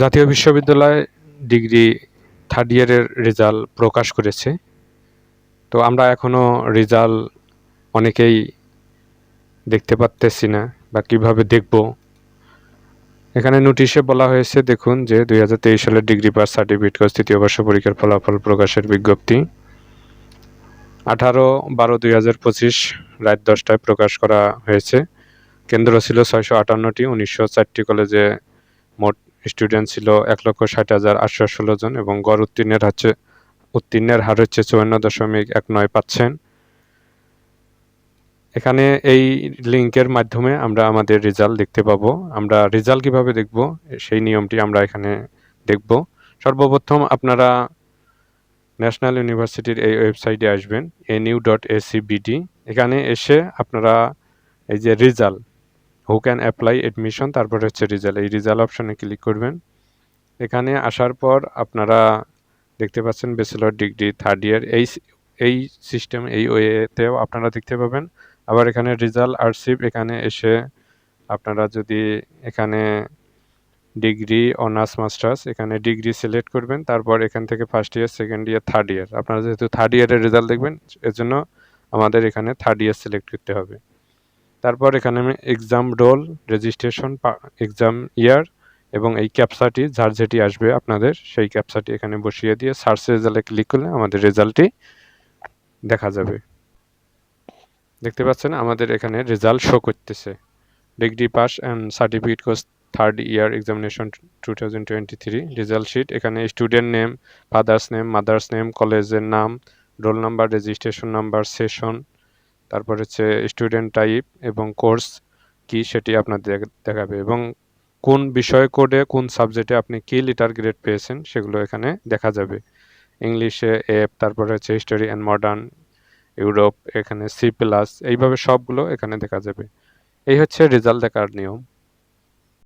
জাতীয় বিশ্ববিদ্যালয় degree third ইয়ারের রেজাল্ট প্রকাশ করেছে। তো আমরা এখনও রেজাল্ট অনেকেই দেখতে পারতেছি না বা কীভাবে দেখব। এখানে নোটিশে বলা হয়েছে, দেখুন, যে দুই হাজার তেইশ সালের ডিগ্রি পাস সার্টিফিকেট কোর্স তৃতীয় বর্ষ পরীক্ষার ফলাফল প্রকাশের বিজ্ঞপ্তি আঠারো বারো দুই হাজার পঁচিশ রাত দশটায় প্রকাশ করা হয়েছে। কেন্দ্র ছিল ছয়শো আটান্নটি, উনিশশো চারটি কলেজে স্টুডেন্ট ছিল এক লক্ষ ষাট হাজার আটশো ষোলো জন এবং গড় উত্তীর্ণের হচ্ছে, উত্তীর্ণের হার হচ্ছে চুয়ান্ন দশমিক এক নয় পাচ্ছেন এখানে এই লিঙ্কের মাধ্যমে আমরা আমাদের রেজাল্ট দেখতে পাবো। আমরা রেজাল্ট কীভাবে দেখব? সেই নিয়মটি আমরা এখানে দেখব। সর্বপ্রথম আপনারা ন্যাশনাল ইউনিভার্সিটির এই ওয়েবসাইটে আসবেন এনইউ ডট এসিবিডি এখানে এসে আপনারা এই যে result who can apply admission তারপর হচ্ছে রেজাল্ট এই রেজাল্ট অপশনে ক্লিক করবেন। এখানে আসার পর আপনারা দেখতে পাচ্ছেন ব্যাচেলর ডিগ্রি থার্ড ইয়ার এই এই সিস্টেম এই ওয়েতেও আপনারা দেখতে পাবেন। আবার এখানে রেজাল্ট আর্সিভ এখানে এসে আপনারা যদি এখানে ডিগ্রি অনার্স মাস্টার্স এখানে ডিগ্রি সিলেক্ট করবেন, তারপর এখান থেকে first year second year third year আপনারা যেহেতু থার্ড ইয়ারের রেজাল্ট দেখবেন, এজন্য আমাদের এখানে থার্ড ইয়ার সিলেক্ট করতে হবে। তারপর এখানে আমি exam roll registration exam year এবং এই ক্যাপসাটি যার যেটি আসবে আপনাদের। সেই ক্যাপসাটি এখানে বসিয়ে দিয়ে সার্চ রেজাল্টে ক্লিক করলে আমাদের রেজাল্টটি দেখা যাবে। দেখতে পাচ্ছেন আমাদের এখানে রেজাল্ট শো করতেছে। Degree pass and certificate course third year examination two thousand twenty three result sheet এখানে student name father's name mother's name কলেজের নাম roll number registration number session তারপর হচ্ছে স্টুডেন্ট টাইপ এবং কোর্স কি সেটি আপনার দেখাবে এবং কোন বিষয় কোডে কোন সাবজেক্টে আপনি কি লিটার গ্রেড পেয়েছেন সেগুলো এখানে দেখা যাবে। ইংলিশে এপ তারপর হচ্ছে হিস্টোরি অ্যান্ড মডার্ন ইউরোপ এখানে সি প্লাস এইভাবে সবগুলো এখানে দেখা যাবে। এই হচ্ছে রেজাল্ট দেখার নিয়ম।